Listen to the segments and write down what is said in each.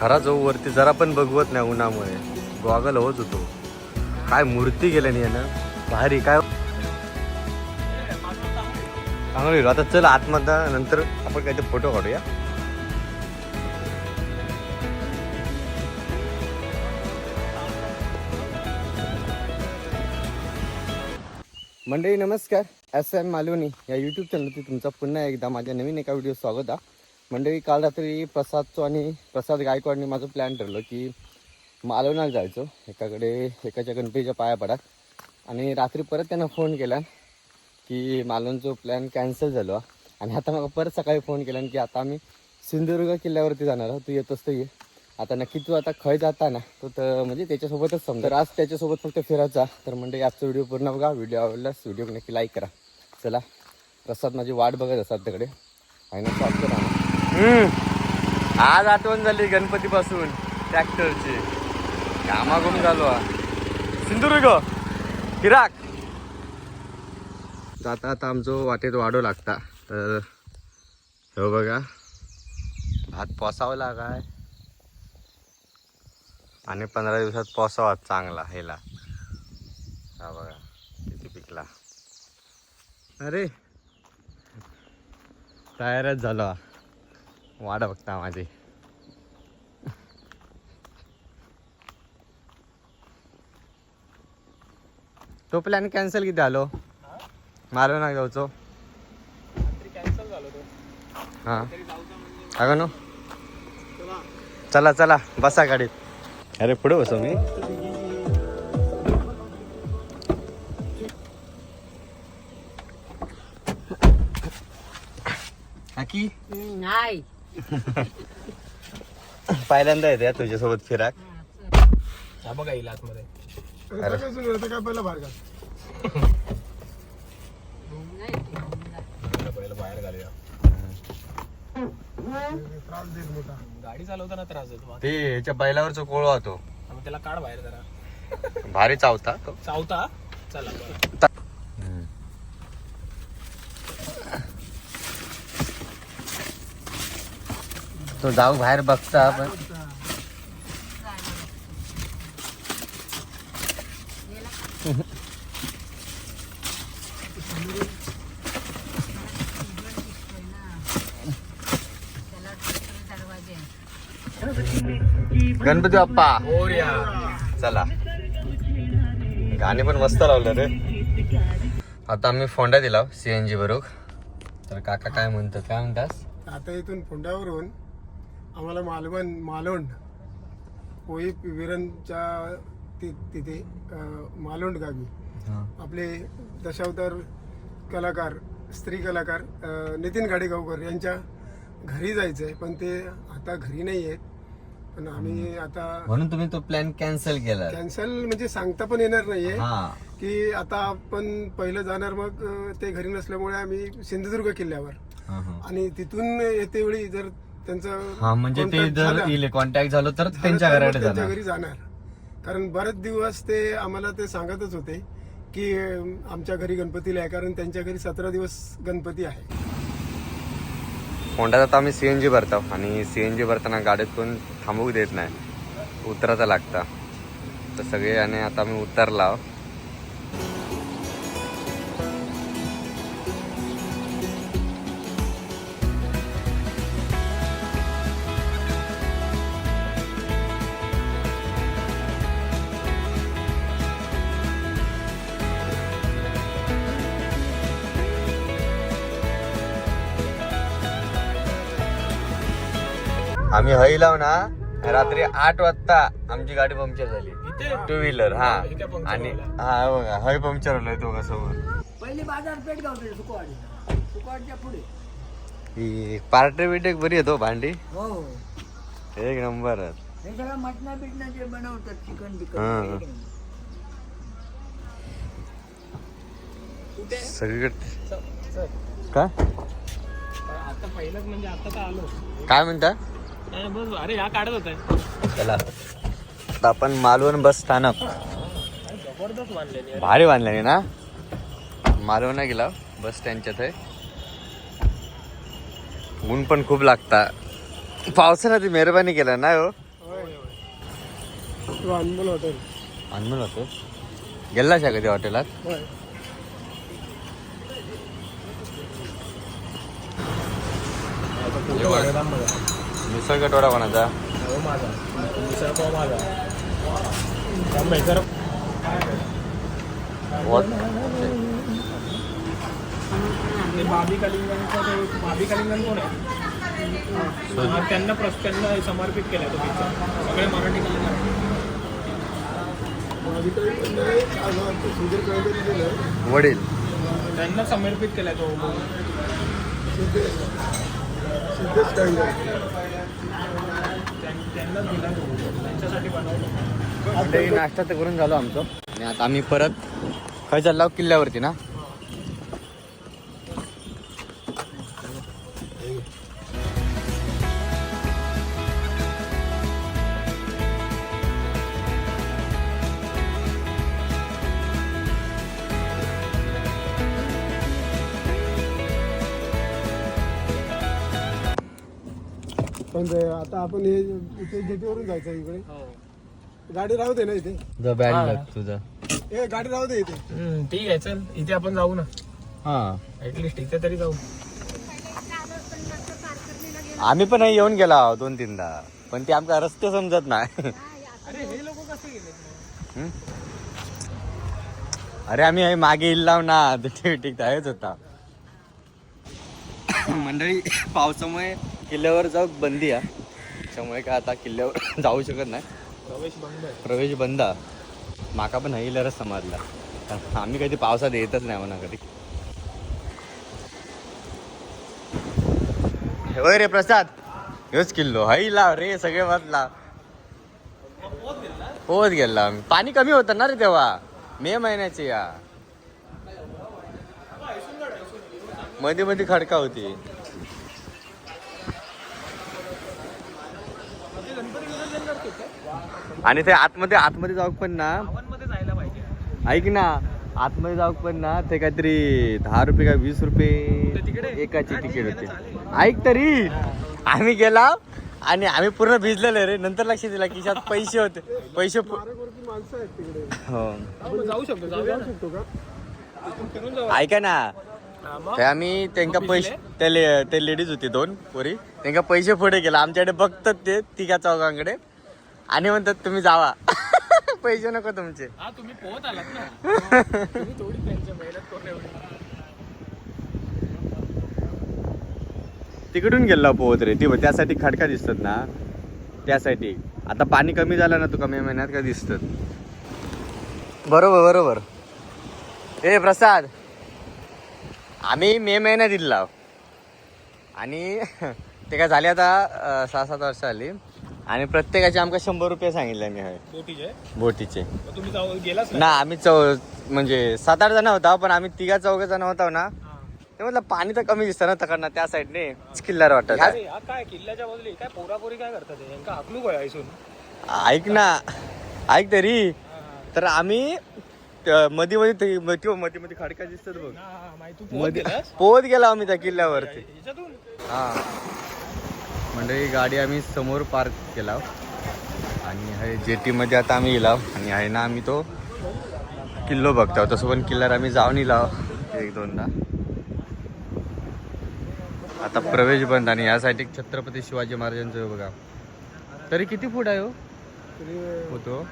खरा जाऊ वरती जरा पण बघवत नाही उन्हामुळे. गॉगल होत होतो. काय मूर्ती गेल्या नाही ना? भारी काय? चांगली आता चल आतमध्ये नंतर आपण काहीतरी फोटो काढूया. मंडळी नमस्कार. एस एम मालवणी या यूट्यूब चॅनलवरती तुमचा पुन्हा एकदा माझ्या नवीन एका व्हिडिओ स्वागत आहे. मंडळी काल रात्री प्रसादचं आणि प्रसाद गायकवाडने माझं प्लॅन ठरलं की मालवणाला जायचं. एकाकडे एकाच्या गणपतीच्या पाया पडा. आणि रात्री परत त्यांना फोन केला की मालवणचं प्लॅन कॅन्सल झालो. आणि आता मग परत सकाळी फोन केला की आता आम्ही सिंधुदुर्ग किल्ल्यावरती जाणार आहोत. तू येतोस तर ये. आता नक्की तू आता खय जाता ना तो तर म्हणजे त्याच्यासोबतच समजा. आज त्याच्यासोबत फक्त फिरायचा तर म्हणजे आजचा व्हिडिओ पूर्ण बघा. व्हिडिओ आवडल्यास व्हिडिओ नक्की लाईक करा. चला प्रसाद माझी वाट बघत असतात तिकडे. आहे ना आज आठवण झाली गणपतीपासून ट्रॅक्टरची कामागुम झालो सिंधुदुर्ग किराक आता आता आमचं वाटेत वाढू लागता. तर हो बघा. भात पोसावं लागाय. आणि पंधरा दिवसात पोसावा चांगला हेला हा बघा किती पिकला. अरे. तयारच झालो वाट बघता माझी. तो प्लॅन कॅन्सल किती आलो मारो ना जाऊचो हां. अगं नो. चला चला बसा गाडीत. अरे पुढे बसो मी. नाही. पहिल्यांदा येते तुझ्यासोबत फिराक. हा बघा येईल आतमध्ये. अरे. काय पहिलं बाहेर पहिलं बाहेर घालूया. त्रास देत मोठा. गाडी चालवताना त्रास देतो ते ह्याच्या बैलावरचा कोळवा होतो मग त्याला काढ बाहेर जरा. भारी चावता तो. चावता? चला बरं. तो जाऊ बाहेर बघता आपण. गणपती बाप्पा. चला. गाणे पण मस्त लावलं रे. आता आम्ही फोंडा दिला सीएनजी बरोबर. तर काका काय म्हणतात काय म्हणतात? आता इथून फोंड्यावरून आम्हाला मालवण मालोंड होई विरणच्या ति- तिथे अं, मालोंड गावी. आपले दशावतार कलाकार स्त्री कलाकार नितीन गाडेगावकर यांच्या घरी जायचं आहे पण ते आता घरी नाही आहेत. पण आम्ही आता म्हणून तुम्ही तो प्लॅन कॅन्सल केला. कॅन्सल म्हणजे सांगता पण येणार नाहीये. हा. की आता आपण पहिलं जाणार मग ते घरी नसल्यामुळे आम्ही सिंधुदुर्ग किल्ल्यावर. आणि तिथून येते वेळी जर त्यांचं हा म्हणजे ते contact जर झाला, कॉन्टॅक्ट झालं तर झालं त्यांच्या तर मग घराकडे त्यांच्या जाणार. घरी जाणार. कारण बरेच दिवस ते आम्हाला ते सांगतच होते की अं, आमच्या घरी गणपतीला आहे कारण त्यांच्या घरी सतरा दिवस गणपती आहे. होंडात आता आम्ही सीएनजी भरतो आणि सीएनजी भरताना गाडीत कोण थांबवू देत नाही. उतरायचं लागतं. तर सगळे आणि आता मी उतरला आम्ही हई लाव ना रात्री आठ वाजता आमची गाडी पंक्चर झाली. टू व्हीलर हा. आणि. हा बघा हय पंक्चर होलोय दोघा समोर पहिली बाजारपेठ गावते सुकवाडी. सुकवाडच्या पुढे. ही पार्टी बिटेक बरी येतो भांडी? हो. एक नंबर हे सगळं मटणा बिटणा जे बनवतात चिकन हा. बिकन सगळीकडे. चल, चल. काय? आता पहिलंच म्हणजे आता तर आलो. काय म्हणता? अरे ह्या काढत होत. आहे चला. आता आपण मालवण बस स्थानक. जबरदस्त भारी बांधल्याने ना? मालवण गेला बस स्टँडच्या ते ऊन पण खूप लागता. पावसानं ती मेहरबानी केला ना हो? किंवा अनमोल हॉटेल. अनमोल होतो गेलास का कधी हॉटेलात? होय. मिसळ कटोरा कोणाचा माझा. मिसळ पाव माझा. बाबी बाबी कोण आहे? हा, त्यांना प्रस त्यांना समर्पित केलाय तो पिक्चर सगळे मराठी वडील. त्यांना समर्पित केलाय तो सिद्धेश काही नाश्ता तर करून झालो आमचं. आणि आता आम्ही परत खय चाललो किल्ल्यावरती ना. पण ते आता आपण हे इथे जेटीवरून जायचं इकडे. गाडी राहू दे ना इथे. तुझा. ए गाडी राहू दे इथे. हम्म, ठीक आहे चल. इथे आपण जाऊ ना. हा. ऍटलिस्ट इथे तरी जाऊ. आम्ही पण हे येऊन गेला दोन तीनदा. पण ते आमका रस्ते समजत नाही. अरे हे लोक कसे गेले अरे आम्ही हे मागे इल्लाव ना. ठीक ठीक आहेच होता. मंडळी पावसामुळे किल्ल्यावर जाऊ बंदी आहे. त्यामुळे काय आता किल्ल्यावर जाऊ शकत नाही. प्रवेश बंद प्रवेश बंद. माका पण हईलरच समजला. आम्ही कधी पावसात येतच नाही म्हणा कधी. होय रे प्रसाद. ह्योच किल्लो. हई लाव रे सगळे वाजला पोहत गेला पाणी कमी होतं ना रे तेव्हा. मे महिन्याची या. मध्ये मध्ये खडका होती. आणि ते आतमध्ये आतमध्ये जाऊ पण ना. मध्ये जायला पाहिजे. ऐक ना आतमध्ये जाऊ पण ना ते काहीतरी दहा रुपये का वीस रुपये एकाची तिकीट होते. ऐक तरी. आम्ही गेला आणि आम्ही पूर्ण भिजलेले रे. नंतर लक्ष दिला खिशात पैसे होते. पैसे हो. का ऐका ना? ते आम्ही त्यांका पैसे ते लेडीज होती दोन पोरी. त्यांका पैसे पुढे गेला आमच्याकडे बघतात ते तिघा चौघांकडे. आणि म्हणतात तुम्ही जावा. पैसे नको तुमचे. हा तुम्ही पोहत आलात ना. तुम्ही थोडी त्यांच्या मेहनत करून एवढी तिकडून गेला पोहत रे. ती त्यासाठी खडका दिसतात ना. त्यासाठी. आता पाणी कमी झालं ना तू कमी महिन्यात का दिसतात. बरोबर बरोबर. ए प्रसाद. आम्ही मे महिन्यात दिला आणि ते काय झाले आता सहा सात वर्ष आली आणि प्रत्येकाचे आमका शंभर रुपये सांगितले मी हय बोटीचे? बोटीचे. मग तुम्ही जाऊ गेलाच ना आम्ही चौ म्हणजे सात आठ जण होता पण आम्ही तिघा चौघ जण होतो ना. हा. ते म्हटलं पाणी तर कमी दिसतं ना तकडनं त्या साईडने. किल्ल्यावर वाटत अरे हा काय किल्ल्याच्या बाजूला काय पोरापोरी काय करतात हे? यांका हाकलू काय ऐसून ऐक ना. ऐक तरी. तर आम्ही मध्ये मध्ये मध्ये मध्ये खडका दिसतात बघ. माहिती. तू पोहत मध्ये गेलास? पोहत गेला आम्ही त्या किल्ल्यावरती. हा. मंडळी गाडी आम्ही समोर पार्क केला. आणि हे जेटीमध्ये आता आम्ही गेला. आणि आहे ना आम्ही तो किल्लो बघतो. तसं पण किल्ल्यावर आम्ही जाऊन येला. एक दोनदा. आता प्रवेश बंद आणि यासाठी छत्रपती शिवाजी महाराजांचं बघा. तरी किती फूट आहे होतो हो.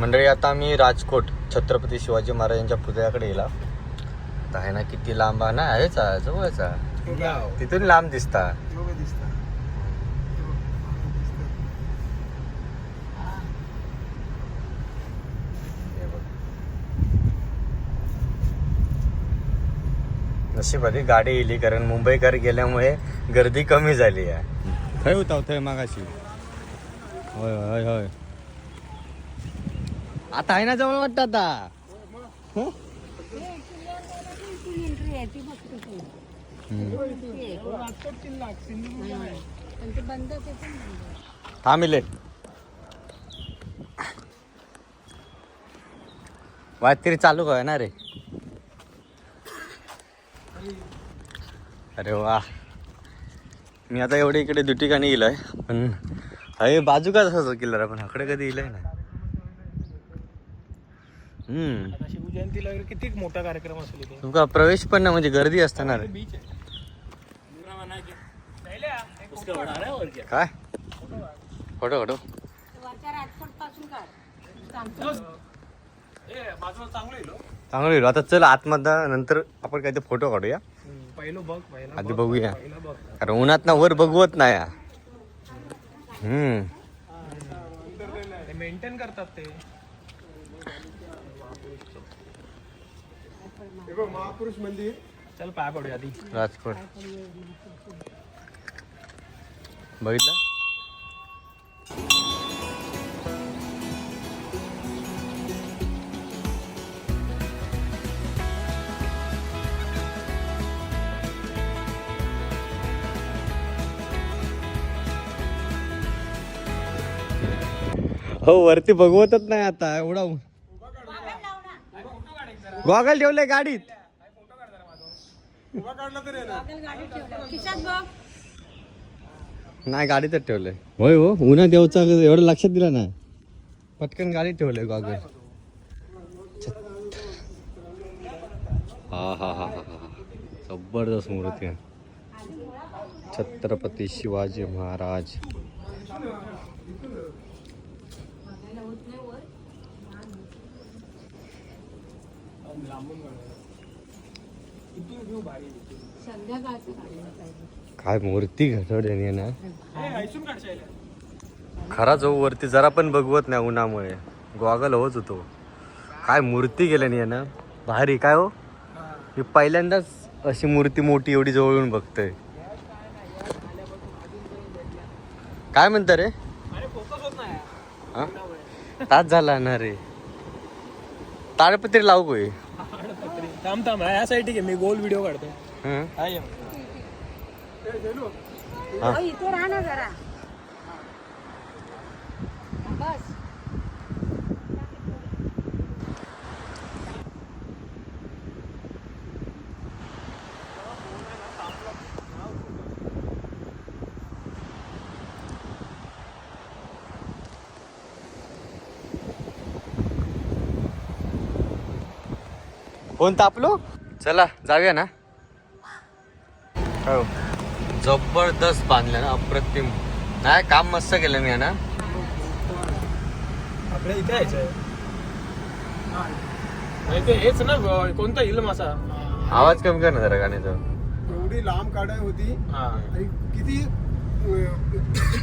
मंडळी आता आम्ही राजकोट छत्रपती शिवाजी महाराजांच्या पुतळ्याकडे गेला. आता आहे ना किती लांब आहे ना आहेच आहे, जवळच. आहे. तिथून लांब दिसता. नशिबादी गाडी येली कारण मुंबईकर गेल्यामुळे गर्दी कमी झाली आहे. थंय होता थंय मागाशी. होय होय होय. आता आहे ना जवळ वाटतं आता? थांबिले वाट तरी चालू काय ना रे. अरे वा. मी आता एवढे इकडे दु ठिकाणी गेलोय पण अरे बाजू का तसं किल्ला पण आकडे कधी येलंय ना. हम्म. शिवजयंतीला वगैरे किती मोठा कार्यक्रम असेल इथे. तुमका प्रवेश पण ना म्हणजे गर्दी असताना बीच आहे. काय? फोटो फोटो चांगलं गेलो आता चल आतमध्ये नंतर आपण काय ते फोटो काढूया पहिलं बघ पहिला आधी बघूया. कारण उन्हात ना वर बघवत नाही. हा. हम्म मेंटेन करतात ते. हे बघ, महापुरुष मंदिर. चल पाय पडूया आधी. राजकोट. बघितलं? हो वरती बघवतच नाही आता एवढा गॉगल ठेवलंय गाडीत. नाही गाडीतच ठेवलंय. होय हो उन्हा देवचा एवढं लक्षात दिलं ना पटकन गाडीत ठेवलंय गॉगल. हा हा हा हा हा. जबरदस्त मूर्ती छत्रपती शिवाजी महाराज. काय मूर्ती घडवली ना. खरा जो वरती जरा पण बघवत नाही उन्हामुळे. गॉगल होच होतो. काय मूर्ती गेल्याने ना. भारी काय हो? मी पहिल्यांदाच अशी मूर्ती मोठी एवढी जवळून बघतोय. काय म्हणता रे? अरे तास झाला ना रे. ताडपत्री लावू थांब थांब. या साईड घे मी गोल व्हिडिओ काढतो. हं? हाय इथे राहा ना जरा. फोन तापलो? चला जाऊया ना. हो. जबरदस्त बांधलं ना अप्रतिम. नाही काम मस्त केलं मी ना? आपल्या इथे यायचंय नाही ते हेच ना कोणता हिल मासा आवाज कमी कर ना जरा गाण्याचा. एवढी लांब काढाय होती. हा. आणि किती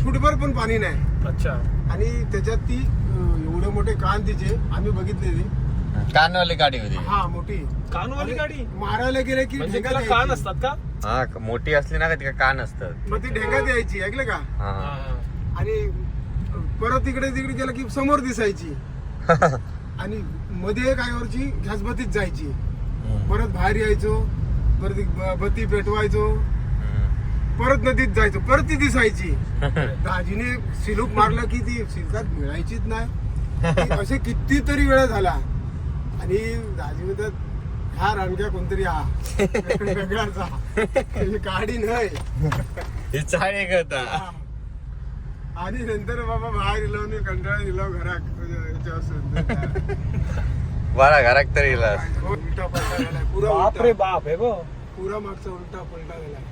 फुटभर पण पाणी नाही. अच्छा. आणि त्याच्यात ती एवढे मोठे कान तिचे आम्ही बघितलेली. कानवाली गाडी होती. हा मोठी. कानवाली गाडी? मारायला गेले की म्हणजे ढेंगात कान यायची. असतात का? हा क- मोठी असली ना का तिका कान असतात. मग ती ढेंगात यायची ऐकलं का? हा. आणि परत तिकडे तिकडे गेलं की समोर दिसायची. आणि मध्ये कायवरची घासबतीच जायची. परत बाहेर यायचो परत एक ब- बत्ती पेटवायचो. परत नदीत जायचो परत ती दिसायची. दाजीने सिलूक मारलं की ती सिलकात मिळायचीच नाही. ती असे कितीतरी वेळा झाला. आणि म्हणतात हा रानक्या कोणतरी हा वेगळाच हा ही गाडी नाही हे चाळे करता आणि नंतर बाबा बाहेर गेलो आणि कंटाळा दिला घरात याच्यापासून बरा घरात तरी इला उलटा पलटा गेलाय. पुरा बाप रे बाप हे पुरा मागचा उलटा पलटा गेलाय.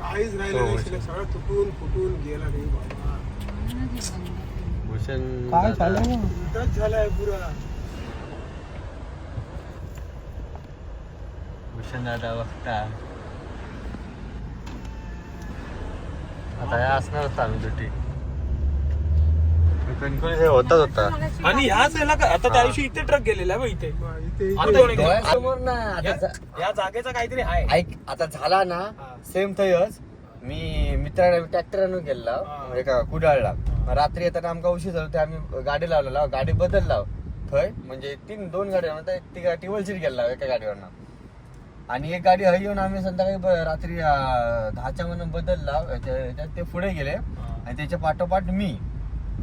काहीच राहिलं हो, नाही. शिल्लक. सगळं तुटून फुटून गेला नाही बाबा. भूषण काय उलटाच झालाय पुरा. दादा बघता आता या असणार होता आम्ही दुटी कणकवली हे होताच होता आणि ह्याच याला का? आता त्या दिवशी इथे ट्रक गेलेला बघ इथे. बा, इथे आता इथे- कोण आहे? डोळ्यासमोर ना आता या जा- या जागेचा काहीतरी आहे. ऐक आता झाला ना हा. सेम थंयच मी मित्राला गेला हा. म्हणजे कुडाळला. मग रात्री येताना आमका उशीर झाला ते आम्ही गाडी लावलेला गाडी बदलला. थंय म्हणजे तीन दोन गाड्या म्हणतात ती गाडी सीट गेला एका गाडीवरनं. आणि एक गाडी हय येऊन आम्ही संध्याकाळी ब- रात्री अं, दहाच्या मधून बदलला. याच्या- याच्यात ते पुढे गेले. आणि त्याच्या पाठोपाठ मी.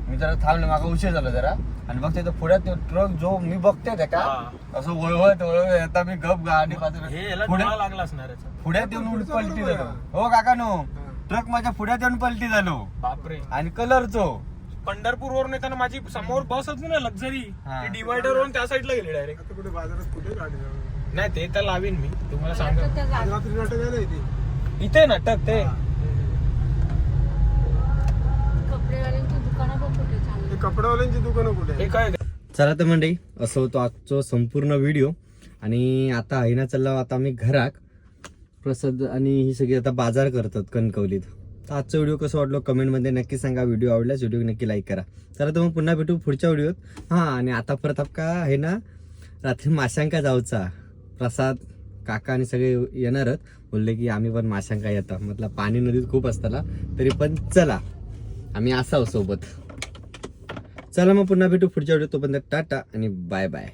मी जरा थांबलो मागा उशीर झाला जरा. आणि बघ त्याच्या पुढ्यात ट्रक जो मी बघते त्या का हा. असं वळवत वळवत येता मी गप गाडी हे याला पुढे डोळा लागला असणार याचा. पुढ्यात येऊन उलट पलटी झालो. हो काका नो ट्रक माझ्या पुढ्यात येऊन पलटी झालो. बापरे. आणि कलरचो पंढरपूर वरून येताना माझी समोर बस होती ना लक्झरी हा. डिवायडर वरून त्या साईडला गेली डायरेक्ट आता कुठे बाजारात कुठे गाडी? नाही ते तर लावीन मी. तुम्हाला सांगा आज रात्री नाटक आहे ना इथे इथे नाटक ते. कपडेवाल्यांची दुकानं कुठे ते कपड्यावाल्यांची दुकानं कुठे? हे आहे? काय? चला तर मंडळी असं होतो आजचं संपूर्ण व्हिडिओ. आणि आता आहे ना चाललो आता आम्ही घराक प्रसाद आणि ही सगळी आता बाजार करतात कणकवलीत. तर आजचा व्हिडिओ कसं वाटलो कमेंटमध्ये नक्की सांगा. व्हिडिओ आवडल्यास व्हिडिओ नक्की लाईक करा. चला तर मग पुन्हा भेटू पुढच्या व्हिडिओत. हां आणि आता परत आपका आहे ना रात्री माशांका जाऊचा. प्रसाद काका आणि सगळे येणारच. बोलले की आम्ही पण माशांका येता. म्हटलं पाणी नदीत खूप असताना तरी पण चला. आम्ही असाव सोबत. चला मग पुन्हा भेटू पुढच्या वेळी तोपर्यंत टाटा आणि बाय बाय